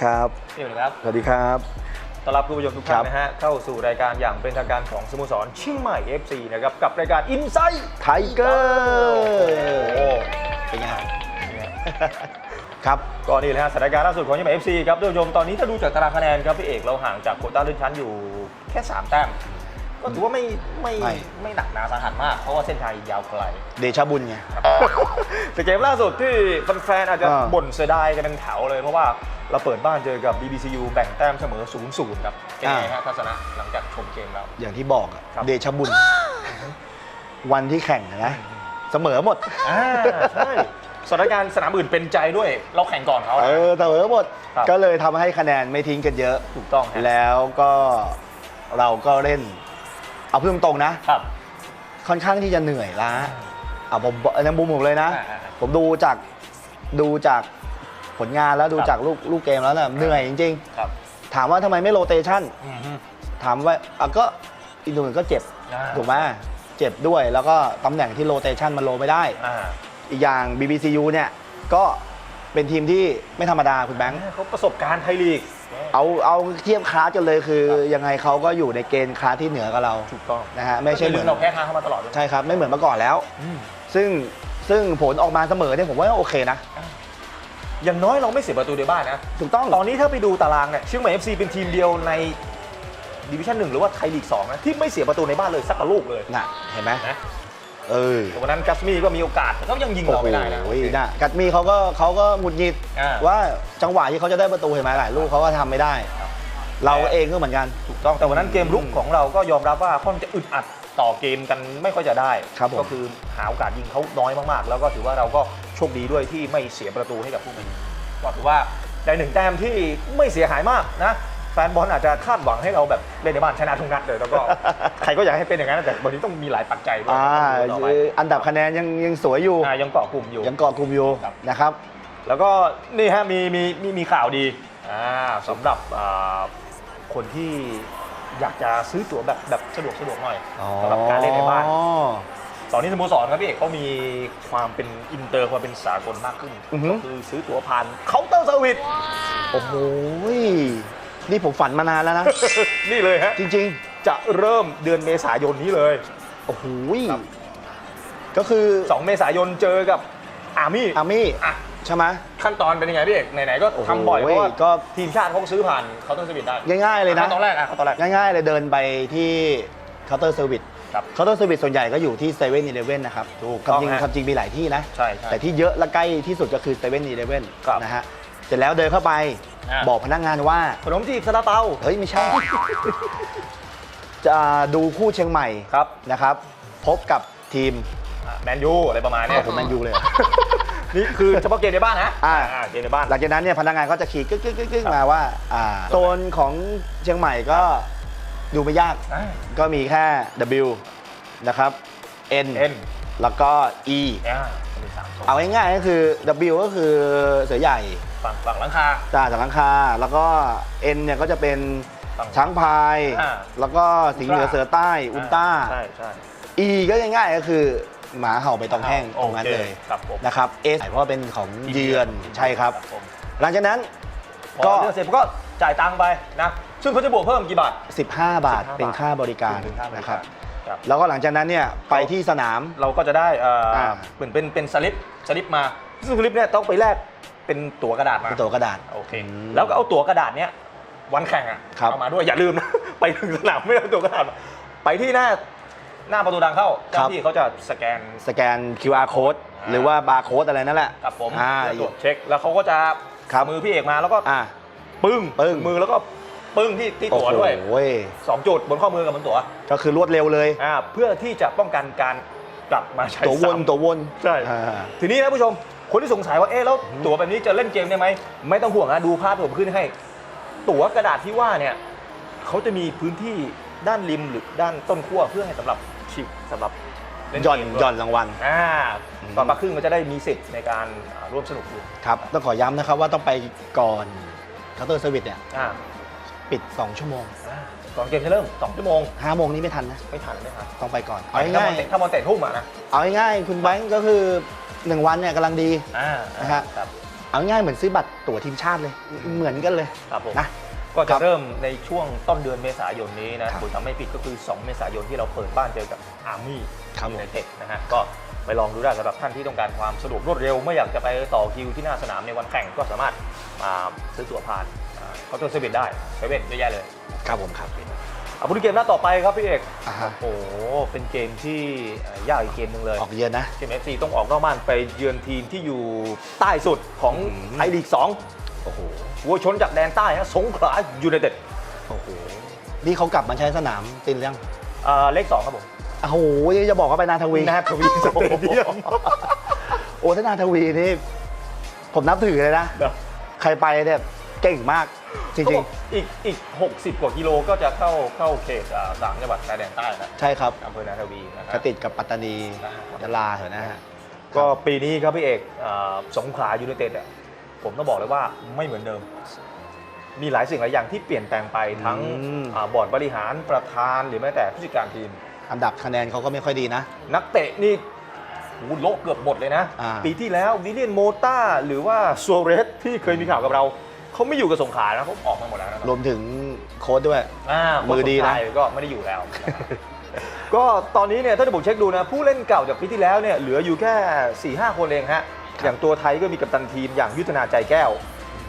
สวัสดีครับนี่เลยครับ สวัสดีครับต้อนรับคุณผู้ชมทุกครัท่านบนะฮะเข้าสู่รายการอย่างเป็นทางการของสโมสรเชิงใหม่ FC นะครับกับรายการอินไซต์ไทเกอร์โอ้เป็นไงครับก็นี่แหละฮะสถานการณ์ล่าสุดของเชียงใหม่ FC ครับท่านผู้ชมตอนนี้ถ้าดูจากตารางคะแนนครับพี่เอกเราห่างจากโควต้าเลื่อนชั้นอยู่แค่ 3 แต้มก็ถือว่าไม่ไม่ไม่ไม่หนักหนาสาหัสมาก เพราะว่าเส้นทางยาวไกล เดชะบุญไงแต่เกมล่าสุดที่แฟนๆอาจจะอ่าบ่นเสียดายกันเป็นแถวเลยเพราะว่า เราเปิดบ้านเจอกับ BBCU แบ่งแต้มเสมอ0-0ครับเป็นไงฮะทัศนะหลังจากชมเกมแล้วอย่างที่บอกอะครับ เดชะบุญ วันที่แข่งอะนะเสมอหมด อ่าใช่สถานการณ์สนามอื่นเป็นใจด้วย เราแข่งก่อนเขา เออเสมอหมด ครับ ก็เลยทำให้คะแนนไม่ทิ้งกันเยอะ ถูกต้องฮะแล้วก็เราก็เล่น เอาพูดตรงๆนะ ครับ ค่อนข้างที่จะเหนื่อยล้าเอาผมในมุมผมเลยนะ อ่าๆๆผมดูจากดูจาก ผลงานแล้วดูครับจากลูกลูกเกมแล้วนะเหนื่อยจริงครับ ๆ ถามว่าทำไมไม่โรเตชันอืมฮึ ถามว่าอะก็อินโดนีเซียก็เจ็บอ่า ถูกไหมเจ็บด้วยแล้วก็ตำแหน่งที่โรเตชันมันโรไม่ได้ อ่าอีกอย่าง BBCU เนี่ยก็เป็นทีมที่ไม่ธรรมดาคุณแบงค์ เขาประสบการณ์ไทยลีก เอาเอาเทียบคลาสกันเลยคือครับยังไงเขาก็อยู่ในเกณฑ์คลาสที่เหนือกับเราถูกต้องนะฮะไม่ใช่เหมือนเราแพ้ทางเข้ามาตลอดด้วยใช่ครับไม่เหมือนเมื่อก่อนแล้ว อืมซึ่งซึ่งผลออกมาเสมอเนี่ยผมว่าโอเคนะ อ ย่างน้อยเราไม่เสียประตูในบ้านนะ ถูกต้อง ตอนนี้ถ้าไปดูตารางเนี่ยเชียงใหม่ FC เป็นทีมเดียวในดิวิชั่นหนึ่งหรือว่าไทยลีก2นะที่ไม่เสียประตูในบ้านเลยสักกะลูกเลยน่ะเห็นไหมนะเออแต่วันนั้นกัสมี่ก็มีโอกาสแต่เขายังยิงเราไม่ได้นะโอ้โหน่ะกัดมีเขาก็เขาก็หงุดหงิดอ่าว่าจังหวะที่เขาจะได้ประตูเห็นไหมหลายลูกเขาก็ทำไม่ได้ครับเราเองก็เหมือนกันถูกต้องแต่วันนั้นเกมลุกของเราก็ยอมรับว่าค่อนข้างจะอึดอัดต่อเกมกันไม่ค่อยจะได้ครับผมก็คือหาโอกาสยิงเขาน้อยมากๆ แล้วก็ถือว่าเราก็โชคดีด้วยที่ไม่เสียประตูให้กับผู้บินก็ถือว่าได้หนึ่งแต้มที่ไม่เสียหายมากนะแฟนบอลอาจจะคาดหวังให้เราแบบเล่นในบ้านชนะทุกนัดเลยแล้วก็ใครก็อยากให้เป็นอย่างนั้นแต่วันนี้ต้องมีหลายปัจจัยด้วยอ่าต่อไปอันดับคะแนนยังยังสวยอยู่อ่ายังเกาะกลุ่มอยู่ยังเกาะกลุ่มอยู่ครับนะครับ แล้วก็นี่ฮะมีมีมีมีข่าวดีอ่าสำหรับอ่าคนที่อยากจะซื้อตั๋วแบบแบบสะดวกสะดวกหน่อยสำหรับการเล่นในบ้านอ๋อ ตอนนี้สโมสรครับพี่เอกเขามีความเป็นอินเตอร์ความเป็นสากลมากขึ้นอือฮึ ก็คือซื้อตั๋วผ่านเคาน์เตอร์เซอร์วิส โอ้โหนี่ผมฝันมานานแล้วนะ นี่เลยฮะจริง จะเริ่มเดือนเมษายนนี้เลย ๆ โอ้โหครับ ก็คือ2 เมษายนเจอกับอาร์มี่อามี่อะใช่ไหม ขั้นตอนเป็นยังไงพี่เอกไหนๆก็โอ้โหทำบ่อยเพราะว่าก็ ทีมชาติเขาก็ซื้อผ่านเคาน์เตอร์เซอร์วิสได้ง่ายๆเลยนะ ขั้ตอนแรกอะขั้นตอนแรก ง่ายๆเลยเดินไปที่เคาน์เตอร์เซอร์วิส ครับเคาน์เตอร์เซอร์วิสส่วนใหญ่ก็อยู่ที่เซเว่นอีเลฟเว่นนะครับถูกความจริงต้องฮะความจริงมีหลายที่นะ ใช่ใช่แต่ที่เยอะและใกล้ที่สุดก็คือเซเว่นอีเลฟเว่นครับนะฮะเสร็จแล้วเดินเข้าไปอ่า บอกพนักงานว่า ขนมจีบซาลาเปาเฮ้ย ไม่ใช่ จะดูคู่เชียงใหม่ครับนะครับ พบกับทีมแมนยูอะไรประมาณเนี้ย โอ้โหแมนยูเลย นี่คือเฉพาะเกมในบ้านนะอ่า เกมในบ้าน หลังจากนั้นเนี่ยพนักงานก็จะขี่กึ๊กกึ๊กกึ๊กกึ๊กครับมาว่าอ่าโซนของเชียงใหม่ก็ ดูไม่ยาก อ่า ก็มีแค่ W นะครับ N N แล้วก็ E อ่ามีสามโซนเอาง่ายๆก็คือ W ก็คือเสือใหญ่ฝั่งฝั่งหลังคา จ่าจากหลังคา แล้วก็ N เนี่ยก็จะเป็นฝั่งช้างพาย อ่า แล้วก็สิงห์เหนือเสือใต้อุลตร้า ใช่ใช่ E ก็ง่ายๆก็คือหมาเห่าใบตองแห้งโอตรงนั้นเคเลยครับผม นะครับ S เพราะว่าเป็นของเยือนใช่ครับ ผมหลังจากนั้นก็ก็เลือกเสร็จก็จ่ายตังค์ไปนะ ซึ่งเขาจะบวกเพิ่มกี่บาท 15 บาท15เป็นค่าบริการเป็นค่าบรินะครับ ครับ แล้วก็หลังจากนั้นเนี่ยไปที่สนาม เราก็จะได้เอ่ออา เหมือนเป็นเป็นสลิปสลิปมาซึ่งสลิปเนี่ยต้องไปแลกเป็นตั๋วกระดาษมาเป็นตัวกระดาษ โอเคอืมแล้วก็เอาตั๋วกระดาษเนี้ยวันแข่งอะครับ เอามาด้วยอย่าลืมนะ ไปถึงสนามไม่ได้เอาตั๋วกระดาษมาไปที่หน้าหน้าประตูทางเข้าเจ้าหน้าที่เขาจะสแกน สแกน QR code อ่า หรือว่าบาร์โค้ดอะไรนั่นแหละกับผมอ่า เพื่อตรวจเช็คแล้วเขาก็จะครับ มือพี่เอกมาแล้วก็ อ่า ปึ้งปึ้งมือแล้วก็ ปึ้งที่ที่ตั๋วด้วยโอ้โหสองจุดบนข้อมือกับบนตั๋วก็คือรวดเร็วเลยอ่าเพื่อที่จะป้องกันการกลับมาใช้ตัววนซ้ำตัววนใช่อ่าทีนี้นะผู้ชมคนที่สงสัยว่าเอ๊ะแล้วตั๋วแบบนี้จะเล่นเกมได้ไหมไม่ต้องห่วงนะดูภาพที่ผมขึ้นให้ ตั๋วกระดาษที่ว่าเนี่ยเขาจะมีพื้นที่ด้านริมหรือด้านต้นขั้วเพื่อให้สำหรับฉีกสำหรับเล่นหย่อนเกมด้วยหย่อนรางวัลอ่าอืมตอนมาครึ่งก็จะได้มีสิทธิ์ในการอ่าร่วมสนุกอยู่ครับต้องขอย้ำนะครับว่าต้องไปก่อนเคาน์เตอร์เซอร์วิสเนี่ยอ่า ปิด 2 ชั่วโมงอ่าก่อนเกมจะเริ่ม 2 ชั่วโมง 5 โมงนี้ไม่ทันนะ ไม่ทันไม่ทันต้องไปก่อน เอาถ้าง่ายมันเตะถ้ามันเตะทุ่มอะนะๆเอาง่ายๆคุณแบงก์ก็คือ 1 วันเนี่ยกำลังดีอ่านะฮะครับเอาง่ายเหมือนซื้อบัตรตั๋วทีมชาติเลย เหมือนกันเลยครับผมนะก็คจะรับเริ่มในช่วงต้นเดือนเมษายนนี้นะครับผมทำไม่ผิดก็คือ 2 เมษายนที่เราเปิดบ้านเจอกับอาร์มี่ครับผมยูไนเต็ดนะฮะ ก็ไปลองดูได้สำหรับท่านที่ต้องการความสะดวกรวดเร็ว ไม่อยากจะไปต่อคิวที่หน้าสนามในวันแข่งก็สามารถมาซื้อตั๋วผ่าน เคาน์เตอร์เซเว่นได้เซเว่นเยอะแยะเลย ครับผมครับเอาพูดถึงเกมหน้าต่อไปครับพี่เอกอ่าฮะ โอ้โหเป็นเกมที่เอ่อยากอีกเกมหนึ่งเลยออกเยือนนะเกมเอฟซีต้องออกนอกบ้านไปเยือนทีมที่อยู่ใต้สุดของอืม ไทยลีก2โอ้โหวัวชนจากแดนใต้ฮะสงขลายูไนเต็ดโอ้โหนี่เขากลับมาใช้สนามตินยังอ่าเลข2ครับผมโอ้โหนี่จะบอกว่าไปนาทวีนาทวีสเตเดียมโอ้ถ้านาทวีนี่ผมนับถือเลยนะใครไปเนี่ย เก่งมากจเขาริบงอกอีกอีก 60 กว่ากิโลก็จะเข้าเข้าเขตอ่าสามจังหวัดชายแดนใต้นะๆใช่ครับอำเภอนาทวีนะคก็รับติดกับปัตตานีนะครับยะลาเหรอนะฮะ ก็ปีนี้ครับพี่เอกอ่าสงขลายูไนเต็ดอะผมต้องบอกเลยว่าไม่เหมือนเดิม มีหลายสิ่งหลายอย่างที่เปลี่ยนแปลงไปทั้งอืม อ่าบอร์ดบริหารประธานหรือแม้แต่ผู้จัดการทีม อันดับคะแนนเขาก็ไม่ค่อยดีนะ นักเตะนี่โอ้โหโลกเกือบหมดเลยนะ อ่า ปีที่แล้ววิลเลียนโมต้าหรือว่าซัวเรสที่เคยมีข่าวกับเรา เขาไม่อยู่กับสงขลานะเขาออกมาหมดแล้วนะรวมถึงโค้ดด้วย อ่ามือดีนะคสใจก็ไม่ได้อยู่แล้ว ก็ตอนนี้เนี่ยถ้าจะผมเช็คดูนะ ผู้เล่นเก่าจากปีที่แล้วเนี่ยเหลืออยู่แค่4ี่ห้าคนเองฮะอย่างตัวไทยก็มีกัปตันทีมอย่างยุทธนาใจแก้ว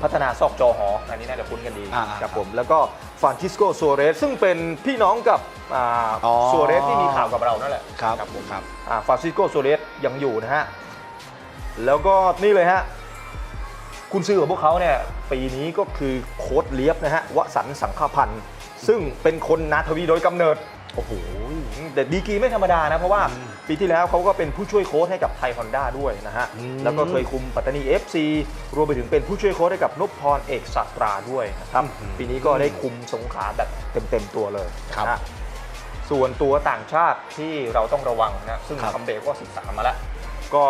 พัฒนาซอกจอหอ อันนี้น่าจะคุ้นกันดีอ่าครับผมแล้วก็ฟรานซิสโกซัวเรสซึ่งเป็นพี่น้องกับอ่าอ๋อ ซัวเรสที่มีข่าวกับเรานั่นแหละครับครับผมครับ อ่าฟรานซิสโกโซเรสยังอยู่นะฮะ แล้วก็นี่เลยฮะ คุณซื้อของพวกเขาเนี่ยปีนี้ก็คือโค้ดเลียบนะฮะวสันต์สังฆพันธ์ ซึ่งเป็นคนนาทวีโดยกำเนิด โอ้โหแต่ดีกรีไม่ธรรมดานะ เพราะว่าอืมปีที่แล้วเขาก็เป็นผู้ช่วยโค้ชให้กับไทยฮอนด้าด้วยนะฮะอืมแล้วก็เคยคุมปัตตานี FC รวมไปถึงเป็นผู้ช่วยโค้ชให้กับนพพรเอกสัตราด้วยนะครับ ปีนี้ก็ได้คุมสงขลาแบบเต็มๆตัวเลยครับนะฮะส่วนตัวต่างชาติที่เราต้องระวังนะซึ่งครับคัมเบลก็13มาแล้วก็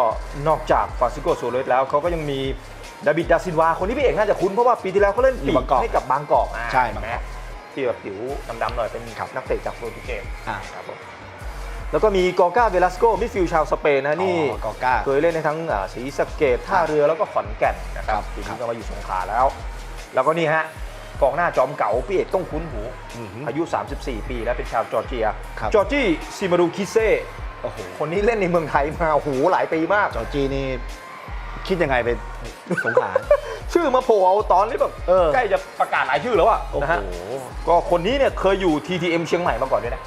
นอกจากฟรานซิโกโซเลสแล้วเขาก็ยังมี ดาบิดดาซินวาคนนี้พี่เอกน่าจะคุ้นเพราะว่าปีที่แล้วเขาเล่นอยู่ปีบางกอกให้กับบางกอกอ่าใช่เห็นไหมบางกอกที่แบบผิวดำๆหน่อยเป็นครับนักเตะจากโปรตุเกสอ่าครับผมแล้วก็มีกอก้าเวลัสโกมิดฟิลด์ชาวสเปนนะนี่อ๋อกอก้าเคยเล่นในทั้งอ่าศรีสะเกดท่าเรือแล้วก็ขอนแก่นนะครับครับปีครันี้บก็มาอยู่สงขลาแล้ว แล้วก็นี่ฮะกองหน้าจอมเก๋าพี่เอกต้องคุ้นหูอือหืออายุ 34 ปีแล้วเป็นชาวจอร์เจียครับจอร์จี้ซิมารูคิเซ่โอ้โหคนนี้เล่นในเมืองไทยมาโอ้โหหลายปีมาก จอร์จีนี่คิดยังไงเป็น สงขลาชื่อมาโผล่เอาตอนนี้แบบเออใกล้จะประกาศรายชื่อแล้วอะโอ้นะโหฮะก็คนนี้เนี่ยเคยอยู่ TTM เชียงใหม่มาก่อนด้วยนะ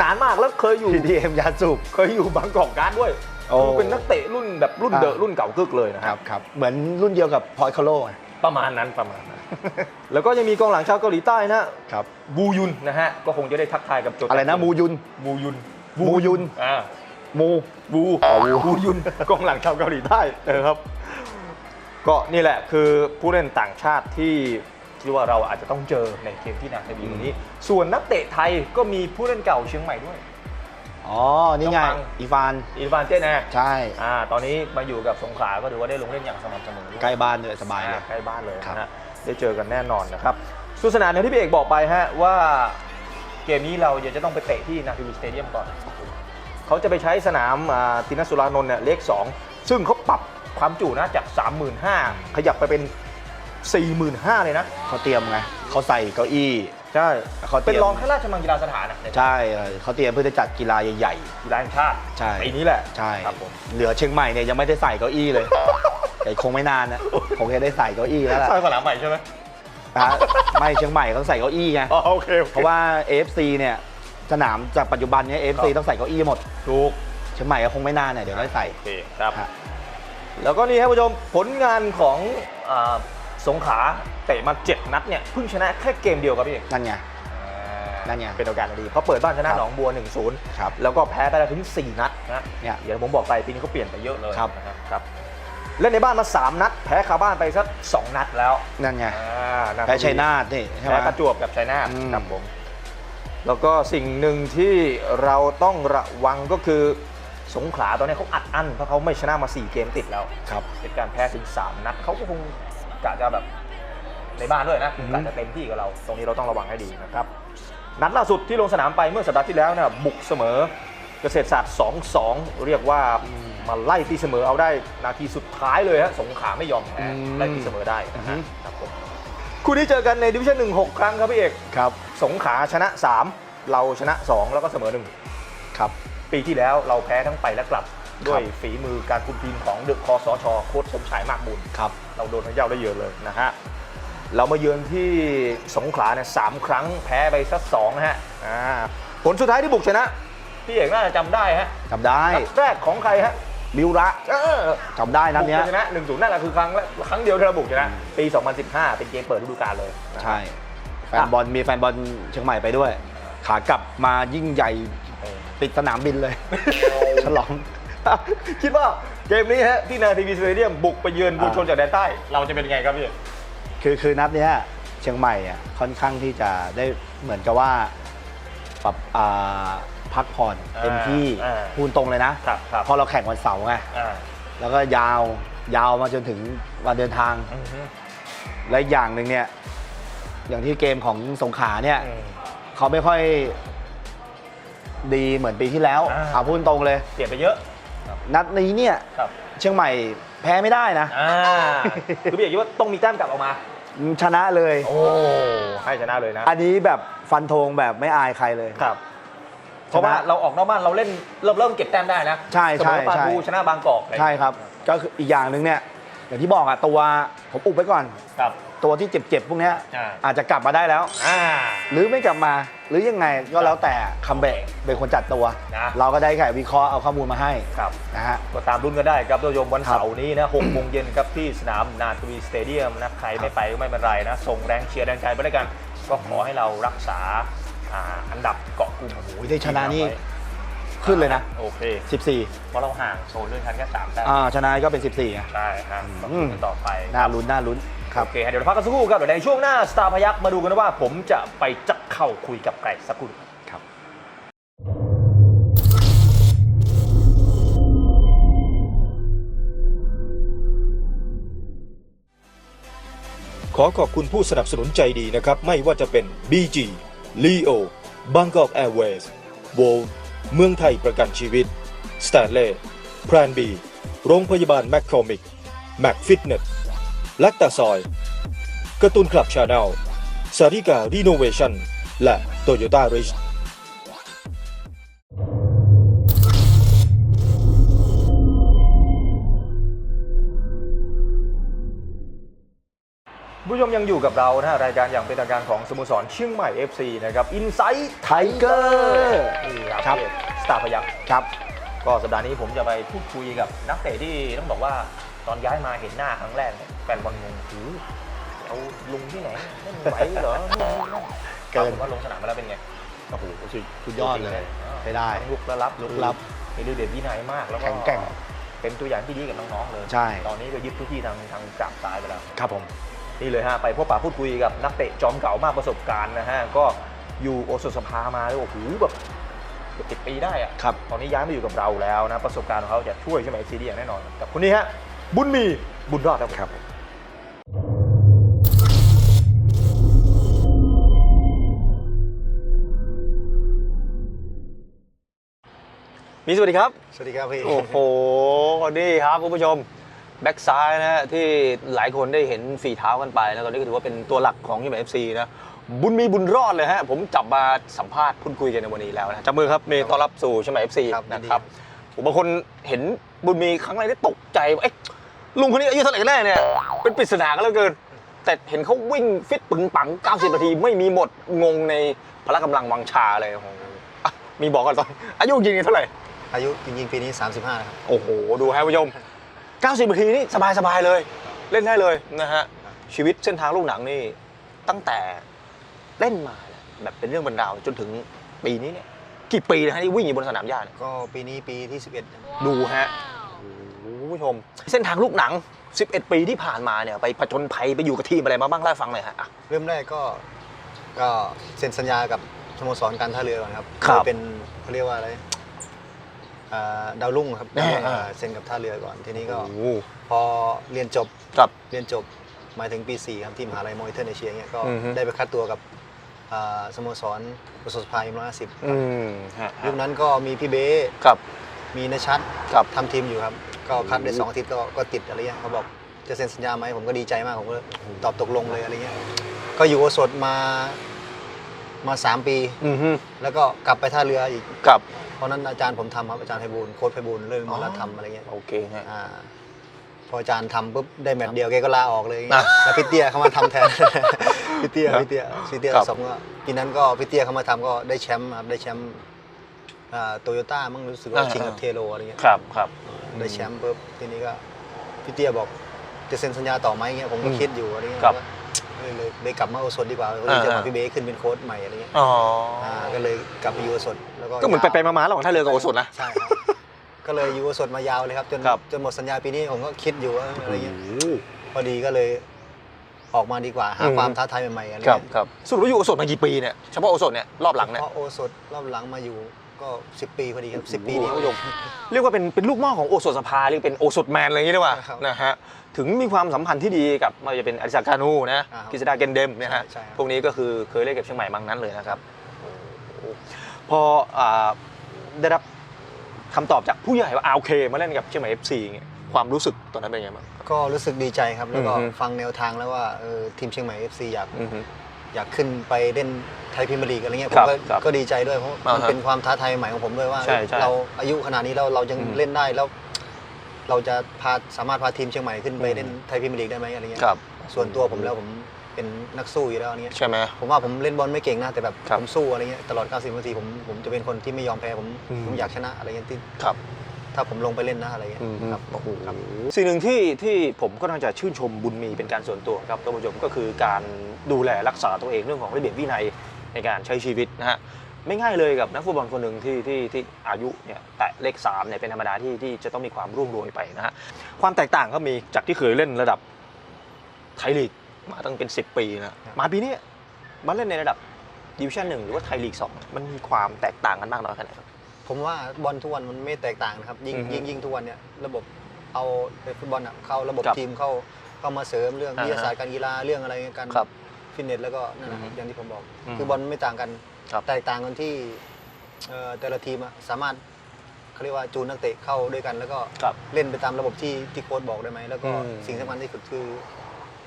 นานมากแล้วเคยอยู่ทีดีเอ็มยาสูบเคยอยู่บางกอกการ์ดด้วยโอ้คือเป็นนักเตะรุ่นแบบรุ่นเดอะอ่ารุ่นเก่ากึกเลยนะคครัรับบครับเหมือนรุ่นเดียวกับพอยคาโลไงประมาณนั้นประมาณนั้นแล้วก็ยังมีกองหลังชาวเกาหลีใต้นะครับบูยุนนะฮะก็คงจะได้ทักทายกับโจอะไรนะมูยุนบูยุนบูยุนอ่ามู บูบูยุนกองหลังชาวเกาหลีใต้เออครับ ก็นี่แหละคือผู้เล่นต่างชาติที่ที่ว่าเราอาจจะต้องเจอในเกมที่นาทวีวันนี้ ส่วนนักเตะไทยก็มีผู้เล่นเก่าเชียงใหม่ด้วย อ๋อ นี่ไงน้องปังอีฟานอินฟานเต้แน่ใช่อ่าตอนนี้มาอยู่กับสงขลาก็ถือว่าได้ลงเล่นอย่างสม่ำเสมอด้วยใกล้บ้านด้วยสบายเลยอ่ใกล้บ้านเลยครับนะฮะได้เจอกันแน่นอนนะครับสุดสนานอย่างที่พี่เอกบอกไปฮะว่าเกมนี้เราจะต้องไปเตะที่นาทีวีสเตเดียมก่อน เขาจะไปใช้สนามอ่าตินัสสุรานนท์เนี่ยเลข 2 ซึ่งเขาปรับความจุนะจาก 35,000 ขยับไปเป็น 45,000 เลยนะ เขาเตรียมไงเขาใส่เก้าอี้ใช่เขาเตรีเป็ยนมรองข้าราชมังกีฬาสถานอะในใช่เออเขาเตรียมเพื่อจะจัดกีฬาใหญ่กีฬาแห่งชาติใช่ปีนี้แหละๆใช่ครับผมเหลือเชียงใหม่เนี่ยยังไม่ได้ใส่เก้าอี้เลยแต่คงไม่นานนะคงจะได้ใส่เก้าอี้แล้วล่ะสร้างสนามใหม่ใช่ไหมนะไม่เชียงใหม่เขาใส่เก้าอี้ไงอ๋อโอเคโอเคเพราะว่า AFC เนี่ย สนามจากปัจจุบันเนี้ AFC ครับต้องใส่เก้าอี้หมดถูกเชียงใหม่ก็คงไม่นานเนี่ยเดี๋ยวได้ใส่ โอเคครับ ฮะ แล้วก็นี่ครับผู้ชมผลงานของอาสงขลาเตะมา7นัดเนี่ยเพิ่งชนะแค่เกมเดียวครับพี่เอกนั่นไง นั่นไงเป็นโอกาสดีเขาเปิดบ้านชนะครับ หนองบัว1-0ครับแล้วก็แพ้ไปแล้วถึง 4 นัดนะเนี่ยอย่างที่ผมบอกไปปีนี้เขาเปลี่ยนไปเยอะเลยครับ นะครับครับเล่นในบ้านมา 3 นัด แพ้คาบ้านไปสัก2นัดแล้วนั่นไงอ่านะแพ้ชัยนาทนี่ใช่ไหม แพ้ประจวบกับชัยนาทอืม ครับผม แล้วก็สิ่งหนึ่งที่เราต้องระวังก็คือสงขลาตอนนี้เขาอัดอั้นเพราะเขาไม่ชนะมา 4 เกมติดแล้วครับเป็นการแพ้ถึง 3 นัดเขาก็คงกะจะแบบในบ้านด้วยนะอือฮึกะจะเต็มที่กับเรา ตรงนี้เราต้องระวังให้ดีนะครับ นัดล่าสุดที่ลงสนามไปเมื่อสัปดาห์ที่แล้วนะบุกเสมอเกษตรศาสตร์ 2-2 เรียกว่ามาไล่ตีเสมอเอาได้นาทีสุดท้ายเลยฮะสงขลาไม่ยอมแพ้อืมไล่ตีเสมอได้นะฮะอือฮึครับผมคู่นี้เจอกันในดิวิชั่นหนึ่งหกครั้งครับพี่เอกครับ สงขลาชนะ 3 เราชนะ 2 แล้วก็เสมอ1ครับ ปีที่แล้วเราแพ้ทั้งไปและกลับ ด้วยฝีมือการคุมทีมของดึกคอสชโค้ชสมชายมากบุญครับ เราโดนทั้งเย้าได้เยอะเลยนะฮะเรามาเยือนที่สงขลาเนี่ยสามครั้งแพ้ไปสักสองนะฮะอ่าผลสุดท้ายที่บุกชนะ พี่เอกน่าจะจำได้ฮะจำได้นัดแรกของใครฮะมิวระเออจำได้นัดบุกเนี้ยชนะหนึ่งศูนย์นั่นแหละคือครั้งแรกครั้งเดียวที่เราบุกชนะปี 2015 เป็นเกมเปิดฤดูกาลเลยนะใช่ แฟนบอลมีแฟนบอลเชียงใหม่ไปด้วย ขากลับมายิ่งใหญ่เออปิดสนามบินเลย ฉลอง คิดว่าเกมนี้ฮะที่นาทีวีสเตเดียมบุกไปเยือนบูชนจากแดนใต้ เราจะเป็นยังไงครับพี่คือคือนัดเนี้ยเชียงใหม่อะค่อนข้างที่จะได้เหมือนกับว่าปรับอ่าพักผ่อนเต็มที่อ่าพูดตรงเลยนะครับครับเพอเราแข่งวันเสาร์ไงอ่าแล้วก็ยาวยาวมาจนถึงวันเดินทางอือฮึและอีกอย่างหนึ่งเนี่ย อย่างที่เกมของสงขลาเนี่ยอืมเขาไม่ค่อยดีเหมือนปีที่แล้วอ่า เอาพูดตรงเลยเปลี่ยนไปเยอะ นัดนี้เนี่ยครับ เชียงใหม่แพ้ไม่ได้นะ อ่า คือพี่เอกคิดว่าต้องมีแต้มกลับออกมา ชนะเลย โอ้ ให้ชนะเลยนะ อันนี้แบบฟันธงแบบไม่อายใครเลย ครับ เพราะว่าเราออกนอกบ้านเราเล่นเริ่มเริ่มเก็บแต้มได้นะใช่ใช่เสมอปาใช่ทูชนะบางกอกอะไใช่ครับ ก็คืออีกอย่างหนึ่งเนี่ยอย่างที่บอกอะตัวผมอุบไว้ก่อน ครับ ตัวที่เจ็บๆพวกเนี้ยอ่าอาจจะกลับมาได้แล้ว อ่า หรือไม่กลับมาหรือยังไงก็แล้วแต่คัมแบกเป็นคนจัดตัว นะ เราก็ได้แค่วิเคราะห์เอาข้อมูลมาให้ครับ นะฮะ ก็ตามรุ่นกันได้ครับท่านผู้ชมวันครับเสาร์นี้นะ6โมงเย็นครับที่สนามนาทวีสเตเดียมนะใครไม่ไปก็ไม่เป็นไรนะ ส่งแรงเชียร์แรงใจไปด้วยกัน ก็ขอให้เรารักษาอ่าอันดับเกาะกลุ่มโอ้ยได้ชนะนี่ ขึ้นเลยนะ โอเค14เพราะเราห่างโซนเรื่องชั้นแค่สามแต้มอ่าชนะก็เป็น 14อะใช่ฮะก็อืมลุ้นต่อไป น่าลุ้นน่าลุ้น ครับ โอเคเดี๋ยวเราพักกันสักครู่ครับเดี๋ยวในช่วงหน้าสตาร์พยักมาดูกันนะว่า ผมจะไปจับเข้าคุยกับใครสักครู่ครับขอขอบคุณผู้สนับสนุนใจดีนะครับ ไม่ว่าจะเป็น BG Leo Bangkok Airways w o l เมืองไทยประกันชีวิต Stanley Plan B โรงพยาบาล McCormick Mac Fitness ลักตาซอยกระตุนคลับชาแนลสาริการีโนเวชั่นและ Toyota r i c h ผู้ชมยังอยู่กับเรานะฮะรายการอย่างเป็นทางการของสโมสรเชียงใหม่ FC นะครับ Insight ไทเกอร์นี่คครัรับบสตาร์พยักครับ ก็สัปดาห์นี้ผมจะไปพูดคุยกับนักเตะที่ต้องบอกว่า ตอนย้ายมาเห็นหน้าครั้งแรกเนี่ยแฟนบอลงงถือเอาลุงที่ไหนเล่นไหวเหรอเกินผมว่าลงสนามมาแล้วเป็นไงโอ้โหสุดสุดยอดเลยใช้ได้ทั้งลุกและรับลุกรับมีฤทธิ์เดชวินัยมากแล้วก็แข็งแกร่งเป็นตัวอย่างที่ดีกับน้องๆเลยใช่ตอนนี้ก็ยึดพื้นที่ทางทางกราบซ้ายไปแล้วครับผมนี่เลยฮะไปพบปะพูดคุยกับนักเตะจอมเก่ามากประสบการณ์นะฮะก็อยู่โอสถสภามาโอ้โหแบบเกือบติดปีได้อะครับตอนนี้ย้ายมาอยู่กับเราแล้วนะประสบการณ์ของเขาจะช่วยใช่ไหมซีดีอย่างแน่นอนกับคนนี้ฮะ บุญมีบุญรอดครับครับ มีสวัสดีครับ สวัสดีครับพี่โอ้โห นี่ครับคุณผู้ชม แบ็กซ้ายนะฮะที่หลายคนได้เห็นฝีเท้ากันไปนะตอนนี้ก็ถือว่าเป็นตัวหลักของยี่ห้อเอฟซีนะ บุญมีบุญรอดเลยฮะ ผมจับมาสัมภาษณ์พูดคุยกันในวันนี้แล้วนะ จับมือครับเมย์ต้อนรับสู่ใช่ไหมเอฟซีครับยินดี นะครับ ผมบางคนเห็นบุญมีครั้งแรกได้ตกใจว่าเอ๊ะ ลุงคนนี้อายุเท่าไหร่กันแน่เนี่ย เป็นปริศนากันเหลือเกิน แต่เห็นเขาวิ่งฟิตปึงปัง 90 นาที ไม่มีหมด งงในพละกำลังวังชาเลยโอ้โหอะมีบอกกันตอน อายุจริงๆเท่าไหร่ อายุจริงๆปีนี้ 35นะครับ โอ้โห ดูฮะผู้ชม 90 นาทีนี่สบายๆเลย เล่นได้เลยนะฮะ ชีวิตเส้นทางลูกหนังนี่ ตั้งแต่เล่นมาเนี่ยแบบเป็นเรื่องบรรดาวจนถึงปีนี้เนี่ย กี่ปีนะฮะที่วิ่งอยู่บนสนามหญ้าเนี่ยก็ปีนี้ปีที่ 11นะครับดูฮะ โอ้โหผู้ชม เส้นทางลูกหนัง 11 ปีที่ผ่านมาเนี่ยไปผจญภัยไปอยู่กับทีมอะไรมาบ้างเล่าให้ฟังหน่อยฮะอะ เริ่มแรกก็ก็เซ็นสัญญากับสโมสรการท่าเรือก่อนครับครับเป็นเขาเรียกว่าอะไรอ่าดาวรุ่งครับอ่าอ่า เซ็นกับท่าเรือก่อนทีนี้ก็ โอ้โหพอเรียนจบครับ เรียนจบหมายถึงปี 4 ครับที่มหาลัยมอนิเตอร์เอเชียเนี่ยก็อือฮึ ได้ไปคัดตัวกับอ่าสโมสรประสบภายร้อยห้าสิบอืมฮะยุคนั้นก็มีพี่เบ้ครับ มีนชัดครับทำทีมอยู่ครับ ก็คัดได้สองอาทิตย์ก็ก็ติดอะไรเงี้ยเขาบอกจะเซ็นสัญญาไหมผมก็ดีใจมากผมก็ตอบตกลงเลยอะไรเงี้ยก็อยู่โอสถมามาสามปีอืมฮึแล้วก็กลับไปท่าเรืออีกครับเพราะนั้นอาจารย์ผมทำครับอาจารย์ไพบูลย์โค้ชไพบูลย์เรื่องมรธรรมอะไรเงี้ยโอเคฮะอ่าพออาจารย์ทำปุ๊บได้แมตช์เดียวแกก็ลาออกเลยอะแล้วพี่เตี้ยเขามาทำแทนพี่เตี้ยครับพี่เตี้ยพี่เตี้ยครับสมก็ปีนั้นก็พี่เตี้ยเขามาทำก็ได้แชมป์ครับได้แชมป์ โตโยต้ามั้งรู้สึกว่า ชิงกับเทโรอะไรเงี้ยครับครับ ได้แชมป์ปุ๊บทีนี้ก็พี่เตี้ยบอกจะเซ็นสัญญาต่อไหมเงี้ยผมก็อืมคิดอยู่อะไรเงี้ยครับก็เลยเลยเลยกลับมาโอสถดีกว่าเลยอ่า จะมาพี่เบ้ขึ้นเป็นโค้ชใหม่อะไรเงี้ยอ๋ออ่าก็เลยกลับไปอยู่โอสถแล้วก็ก็เหมือนไปไปมาๆระหว่างท่าเรือกับโอสถนะ ใช่ครับก็เลยอยู่โอสถมายาวเลยครับจนครับ จนหมดสัญญาปีนี้ผมก็คิดอยู่ว่าอะไรเงี้ยโอ้โหพอดีก็เลยออกมาดีกว่า หาอืม ความท้าทายใหม่ๆอะไรครับเงี้ยครับสรุปว่าอยู่โอสถมากี่ปีเนี่ยเฉพาะโอสถเนี่ยรอบหลังเนี่ย เพราะโอสถรอบหลังมาอยู่ ก็ 10 ปีพอดีครับ 10 ปีนี้โอ้โหเรียกว่าเป็นเป็นลูกหม้อของโอสถสภาเรียกเป็นโอสถแมนอะไรอย่างนี้ได้ว่าครับนะฮะถึงมีความสัมพันธ์ที่ดีกับไมันจะเป็นอริสักกานูนะอ่าครับกิษดาเกนเดมเนี่ยฮะใช่ใช่ครับพวกนี้ก็คือเคยเล่นกับเชียงใหม่บางนั้นเลยนะครับโอ้โหพออ่าได้รับคำตอบจากผู้ใหญ่ว่าอาโอเคมาเล่นกับเชียงใหม่ FC เงี้ยความรู้สึกตอนนั้นเป็นไงบ้างก็รู้สึกดีใจครับแล้วก็อือฮึฟังแนวทางแล้วว่าเออทีมเชียงใหม่ FC อยาก อือฮึอยากขึ้นไปเล่นไทยพรีเมียร์ลีกอะไรเงี้ยผครัมบก็ครับก็ดีใจด้วยเพราะอ่าฮะมันเป็นความท้าทายใหม่ของผมด้วยว่า ใช่ใช่เราอายุขนาดนี้เราเรายังอืม เล่นได้แล้ว เราจะพาสามารถพาทีมเชียงใหม่ขึ้นไปอืมเล่นไทยพรีเมียร์ลีกได้ไหมอะไรเงี้ยครับส่วนตัวผมแล้วผมเป็นนักสู้อยู่แล้วอะไรเงี้ย ใช่ไหม ผมว่าผมเล่นบอลไม่เก่งนะแต่แบบครับผมสู้อะไรเงี้ยตลอด 90 นาทีผมผมจะเป็นคนที่ไม่ยอมแพ้ผมอืม ผมอยากชนะอะไรเงี้ยที่ครับ ถ้าผมลงไปเล่นนะอะไรเงี้ยอืมครับโอ้โหสิ่งหนึ่งที่ที่ผมก็น่าจะชื่นชมบุญมีเป็นการส่วนตัวครับท่านผู้ชมก็คือการดูแลรักษาตัวเองเรื่องของระเบียบวินัยในการใช้ชีวิตนะฮะไม่ง่ายเลยกับนักฟุตบอลคนหนึ่งที่ที่ที่อายุเนี่ยแตะเลขสามเนี่ยเป็นธรรมดาที่ที่จะต้องมีความร่วงโรยไปนะฮะความแตกต่างก็มีจากที่เคยเล่นระดับไทยลีกมาตั้งเป็น 10 ปีนะมาปีนี้มาเล่นในระดับดิวิชั่นหนึ่งหรือว่าไทยลีกสองมันมีความแตกต่างกันมากน้อยแค่ไหนครับ ผมว่าบอลทุกวันมันไม่แตกต่างนะครับ ยิ่งอือฮึยิ่งยิ่งทุกวันเนี่ยระบบเอาในฟุตบอลอะเข้าระบบครับทีมเข้าเข้ามาเสริมเรื่องอ่าฮะวิทยาศาสตร์การกีฬาเรื่องอะไรเงี้ยการครับฟิตเนสแล้วก็นั่นแหละอือฮึอย่างที่ผมบอก อืมคือบอลไม่ต่างกันครับ แตกต่างกันที่เอ่อแต่ละทีมอะสามารถเขาเรียกว่าจูนนักเตะเข้าด้วยกัน แล้วก็ครับ เล่นไปตามระบบที่ที่โค้ชบอกได้ไหมแล้วก็อืม สิ่งสำคัญที่สุดคือ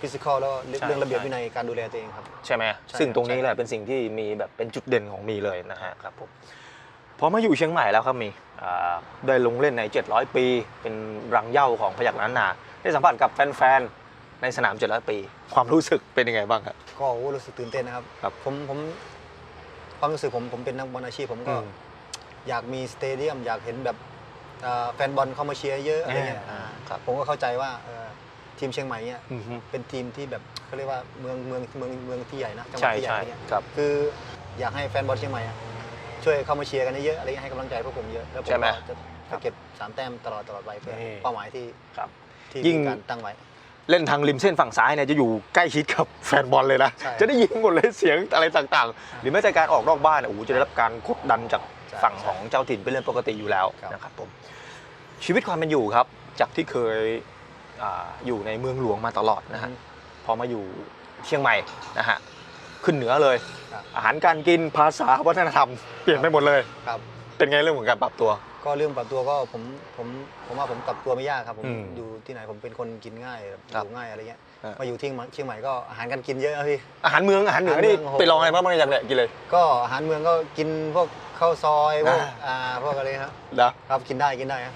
ฟิสิกอลแล้วก็เรื่องใช่เรื่องระเบียบใช่ วินัยการดูแลตัวเองครับ ใช่ไหม ใช่ซึ่งตรงนี้ใช่แหละเป็นสิ่งที่มีแบบเป็นจุดเด่นของมีเลยนะฮะครับผม พอมาอยู่เชียงใหม่แล้วครับมีอ่าได้ลงเล่นใน 700 ปี เป็นรังเหย้าของพยักล้านนาได้สัมผัสกับแฟนๆในสนาม 700 ปี ความรู้สึกเป็นยังไงบ้างครับก็โอ้รู้สึกตื่นเต้นนะครับครับผมผมความรู้สึกผมผมเป็นนักบอลอาชีพผมก็อืมอยากมีสเตเดียมอยากเห็นแบบเอ่อแฟนบอลเข้ามาเชียร์เยอะอะไรเงี้ยอ่าอ่าครับผมก็เข้าใจว่าเอ่อทีมเชียงใหม่เนี่ยอือฮึเป็นทีมที่แบบเขาเรียกว่าเมืองเมืองเมืองเมืองที่ใหญ่นะจังหวัใช่ดที่ใหญ่ใช่อะไรเงี้ยครับคืออยากให้แฟนบอลเชียงใหม่อะ ช่วยเข้ามาเชียร์กันเยอะๆอะไรเงี้ยให้กำลังใจพวกผมเยอะแล้วผมใช่ไหมก็จะจะเก็บสามแต้มตลอดตลอดไปเพื่อนี่เป้าหมายที่ครับที่ยิ่งมีการตั้งไว้ เล่นทางริมเส้นฝั่งซ้ายเนี่ยจะอยู่ใกล้ชิดกับแฟนบอลเลยนะ ใช่จะได้ยินหมดเลยเสียงอะไรต่างๆ หรือแม้แต่การออกนอกบ้านเนี่ยโอ้โหจะได้รับการกดดันจากใช่ฝั่งของเจ้าถิ่นเป็นเรื่องปกติอยู่แล้วครับ นะครับผมชีวิตความเป็นอยู่ครับ จากที่เคยอาอยู่ในเมืองหลวงมาตลอดนะฮะพอมาอยู่เชียงใหม่นะฮะ ขึ้นเหนือเลย ครับ อาหารการกินภาษาวัฒนธรรมเปลี่ยนไปหมดเลย ครับ เป็นไงเรื่องของการปรับตัว ก็เรื่องปรับตัวก็ผมผมผมว่าผมปรับตัวไม่ยากครับผมอืมอยู่ที่ไหนผมเป็นคนกินง่ายแบบครัอบยู่ง่ายอะไรเงี้ยอ่ามมาอยู่ที่เชียงใหม่ก็อาหารการกินเยอะนะพี่ อาหารเมืองอาหารเหนืออาหารเมืนี่องโอ้โหไปลองอะไรบ้างบ้างอย่างเนี่ยกินเลย ก็อาหารเมืองก็กินพวกข้าวซอยพวกอ่า อ่าพวกอะไรครับนะ ครับกินได้กินได้ครับ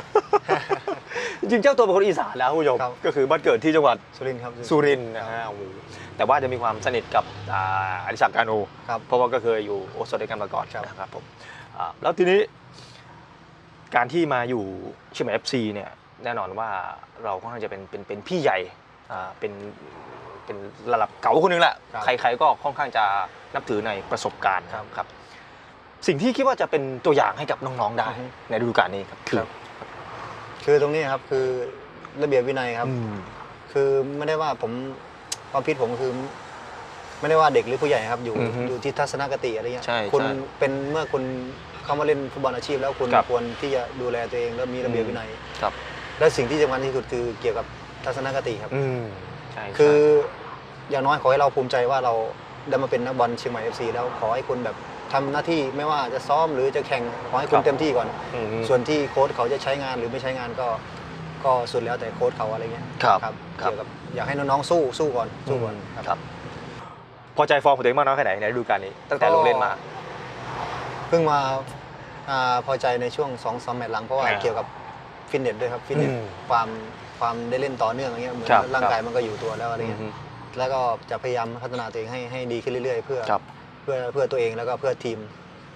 จริงๆเจ้าตัวเป็นคนอีสานแล้วคุณผู้ชมครับ ก็คือบ้านเกิดที่จังหวัดสุรินทร์ครับสุรินทร์นะฮะโอ้โห แต่ว่าจะมีความสนิทกับอ่าอดิศักดิ์การโนครับเพราะว่าก็เคยอยู่โอสถด้วยกันมาก่อนครับนะครับผมอ่าแล้วทีนี้การที่มาอยู่เชียงใหม่เอฟซีเนี่ยแน่นอนว่าเราก็น่าจะเป็นเป็นเป็นพี่ใหญ่อ่าเป็นเป็นระดับเก่าคนหนึงแหละครับใครๆก็ค่อนข้างจะนับถือในประสบการณ์ครับครับ สิ่งที่คิดว่าจะเป็นตัวอย่างให้กับน้องๆได้อือฮึในฤดูกาลนี้ครับคือคือตรงนี้ครับคือระเบียบวินัยครับอืมคือไม่ได้ว่าผม ความคิดผมคือ ไม่ได้ว่าเด็กหรือผู้ใหญ่ครับอยู่อือฮึอยู่ที่ทัศนคติอะไรเงี้ยใช่คุณใช่เป็นเมื่อคุณเข้ามาเล่นฟุตบอลอาชีพ แล้วคุณครับ ควรที่จะดูแลตัวเองแล้วมีระเบียบวินัย ครับ และสิ่งที่สำคัญที่สุดคือเกี่ยวกับทัศนคติครับ อืมใช่คือใช่อย่างน้อยขอให้เราภูมิใจว่าเราได้มาเป็นนักบอลเชียงใหม่ FC แล้วขอให้คุณแบบทำหน้าที่ไม่ว่าจะซ้อมหรือจะแข่งขอให้คุณเต็มที่ก่อน อืมส่วนที่โค้ชเขาจะใช้งานหรือไม่ใช้งานก็ ก็สุดแล้วแต่โค้ชเขาอะไรเงี้ยครับครับครับเกี่ยวกับอยากให้น้องๆสู้สู้ก่อนสู้ก่อนครับครับพอใจฟอร์มของตัวเองมากน้อยแค่ไหนในฤดูกาลนี้ตั้งแต่ลงเล่นมา เพิ่งมาอ่าพอใจในช่วง2องสามแมตช์หลังเพราะว่าอ่าเกี่ยวกับฟิตเนสด้วยครับฟิตเนสอืมความความได้เล่นต่อเนื่องอะไรเงี้ยเหมือนครับร่างกายครับมันก็อยู่ตัวแล้วอะไรเงี้ยอืมแล้วก็จะพยายามพัฒนาตัวเองให้ให้ดีขึ้นเรื่อยๆ เพื่อครับเพื่อเพื่อตัวเองแล้วก็เพื่อทีม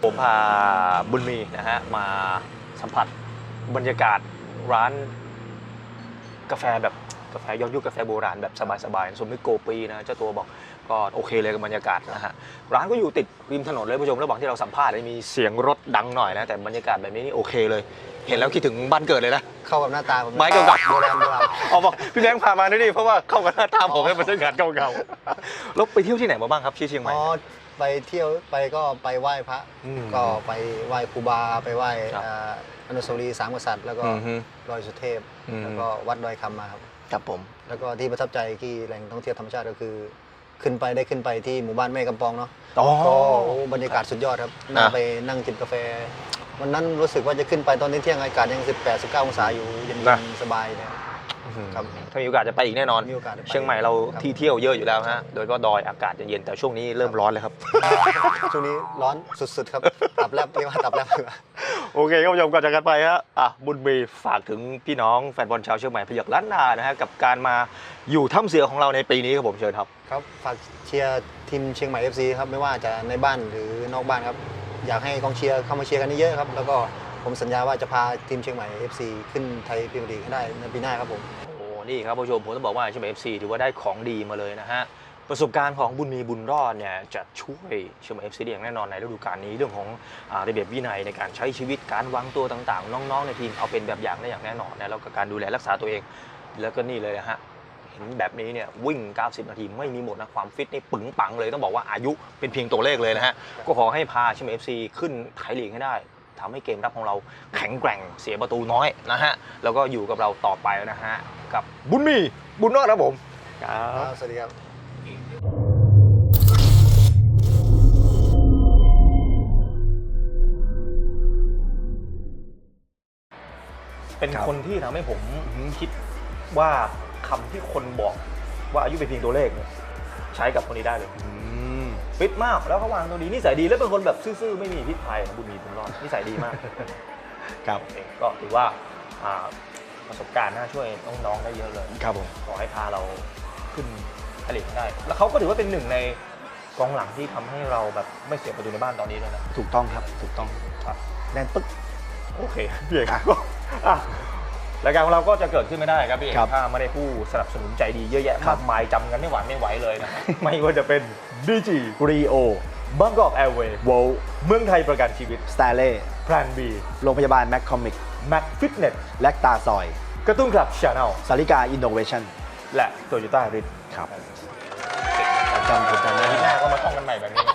ผมพาบุญมีนะฮะมาสัมผัสบรรยากาศร้าน กาแฟแบบกาแฟย้อนยุคกาแฟโบราณแบบสบายๆสมมิโกปีนะเจ้าตัวบอกก็โอเคเลยกับบรรยากาศนะฮะร้านก็อยู่ติดริมถนนเลยผู้ชมระหว่างที่เราสัมภาษณ์เนี่ยมีเสียงรถดังหน่อยนะแต่บรรยากาศแบบนี้นี่โอเคเลย เห็นแล้วคิดถึงบ้านเกิดเลยนะเข้ากับหน้าตาผมไม้เก่าๆโบราณโบราณเอาบอกพี่แบงค์พามาด้วยดิเพราะว่าเข้ากับหน้าตาผมให้บรรยากาศเก่าๆแล้วไปเที่ยวที่ไหนมาบ้างครับที่เชียงใหม่อ๋อไปเที่ยวไปก็ไปไหว้พระมก็ไปไหว้ครูบาไปไหว้ครับอ่าอนุสาวรีย์สามกษัตริย์แล้วก็อือฮึดอยสุเทพอืม แล้วก็วัดดอยคำมาครับครับผม แล้วก็ที่ประทับใจที่แหล่งท่องเที่ยวธรรมชาติก็คือ ขึ้นไปได้ขึ้นไปที่หมู่บ้านแม่กำปองเนาะอ๋อ ก็โอ้บรรยากาศสุดยอดครับน่าอะไปนั่งจิบกาแฟ วันนั้นรู้สึกว่าจะขึ้นไปตอนนี้เที่ยงอากาศยัง 18 19 องศาอยู่เย็นนะ ๆสบายเนี่ยครับ ถ้ามีโอกาสจะไปอีกแน่นอน มีโอกาสได้ไปเชียงใหม่เราครับ ที่เที่ยวเยอะอยู่แล้วฮะ โดยเฉพาะดอยอากาศจะเย็นแต่ช่วงนี้เริ่มร้อนเลยครับ ช่วงนี้ร้อนสุดๆครับ ตับแลบเรียกว่าตับแลบโอเคครับผู้ชมก่อนจากกันไปฮะอะบุญมีฝากถึงพี่น้องแฟนบอลชาวเชียงใหม่พยักล้านนานะฮะกับการมาอยู่ถ้ำเสือของเราในปีนี้ครับผมเชิญครับ ครับฝากเชียร์ทีมเชียงใหม่ FC ครับไม่ว่าจะในบ้านหรือนอกบ้านครับ อยากให้กองเชียร์เข้ามาเชียร์กันเยอะๆครับ แล้วก็ผมสัญญาว่าจะพาทีมเชียงใหม่ FC ขึ้นไทยพรีเมียร์ลีกให้ได้ในปีหน้าครับผมโอ้ นี่ครับผู้ชมผมต้องบอกว่าเชียงใหม่เอฟซีถือว่าได้ของดีมาเลยนะฮะประสบการณ์ของบุญมีบุญรอดเนี่ยจะช่วยเชียงใหม่เอฟซีได้อย่างแน่นอนในฤดูกาลนี้เรื่องของอระเบียบวินัยในการใช้ชีวิตการวางตัวต่างๆ น้องๆในทีมเอาเป็นแบบอย่างได้อย่างแน่นอนนะแล้วก็การดูแลรักษาตัวเอง แล้วก็นี่เลยนะฮะเห็นแบบนี้เนี่ยวิ่ง 90 นาทีไม่มีหมดนะความฟิตนี่ปึงปังเลยต้องบอกว่าอายุเป็นเพียงตัวเลขเลยนะฮะก็ขอให้พาเชียงใหม่เอฟซีขึ้นไทยลีกให้ได้ ทำให้เกมรับของเราแข็งแกร่งเสียประตูน้อยนะฮะแล้วก็อยู่กับเราต่อไปนะฮะกับบุญมีบุญรอดครับผมครับสวัสดีครับเป็นครับคนที่ทำให้ผมคิดว่าคำที่คนบอกว่าอายุเป็นเพียงตัวเลขเนี่ยใช้กับคนนี้ได้เลยอืม ฟิตมากแล้วเขาวางตัวดีนิสัยดีแล้วเป็นคนแบบซื่อๆไม่มีพิษภัยนะบุญมีบุญรอดนิสัยดีมากครับเองก็ถือว่าอ่าประสบการณ์น่าช่วยน้องๆได้เยอะเลยครับผมขอให้พาเราขึ้นทะเลได้ แล้วเขาก็ถือว่าเป็นหนึ่งในกองหลังที่ทำให้เราแบบไม่เสียประตูในบ้านตอนนี้เลยนะถูกต้องครับถูกต้องครับแน่นปึ๊กโอเคพี่เอกก็อะ รายการของเราก็จะเกิดขึ้นไม่ได้ครับพี่เอกครับถ้าไม่ได้ผู้สนับสนุนใจดีเยอะแยะมากมายจำกันไม่หวานไม่ไหวเลยนะ ไม่ว่าจะเป็น BG รีโอบางกอกแอร์เวย์โวลเมืองไทยประกันชีวิตสตาเล่แพลนบีโรงพยาบาลแมคคอมิกแม็กฟิตเนสแลกตาซอย กระตุ้นคลับชาแนลสาริกาอินโนเวชั่นและโตโยต้าริสครับผมจำผมจำได้ที่หน้าก็มาท่องกันใหม่แบบนี้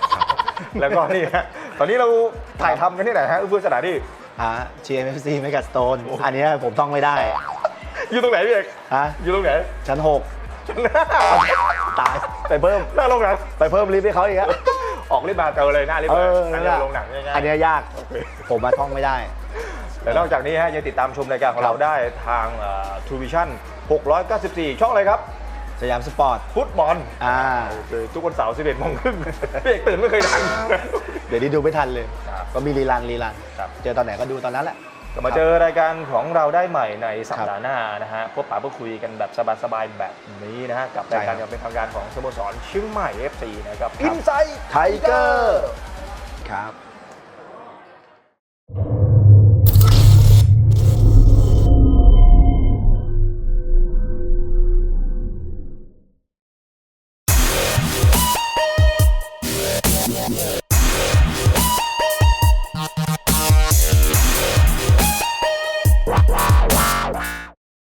แล้วก็นี่ฮะตอนนี้เราถ่ายทำกันที่ไหนฮะเพื่อสถานที่ อ่า GMFC เมกาสโตนอันเนี้ยผมต้องไม่ได้ อยู่ตรงไหนพี่เอกฮะ อยู่ตรงไหนชั้นหกหน้าตาย ไปเพิ่ม หน้าโรงหนังไปเพิ่มลิฟต์ให้เขาอีกอะออกรีบมาเจอเลยหน้ารีบเอเลยออันั่นนนี้แหละโรงหนังง่ายๆอันเนี้ยยาก ผมมาท่องไม่ได้ แต่นอกจากนี้ฮะยังติดตามชมรายการของครัเราบได้ทางทูวิชั่น694 ช่องอะไรครับ สยามสปอร์ต ฟุตบอลอ่าทุกวันเสาร์11โมงครึ่งพี่เอกตื่นไม่เคยทัน เดี๋ยวนี้ดูไม่ทันเลย ครับก็มีรีลันรีลัน ครับ เจอตอนไหนก็ดูตอนนั้นแหละก็มาเจอรายการของเราได้ใหม่ในสัปดาห์หน้านะฮะพบปะพูดคุยกันแบบสบายๆแบบนี้นะฮะกับรายการใช่ครับอย่างเป็นทางการของสโมสรเชียงใหม่ FC นะครับครับอินไซต์ไทเกอร์ ครับ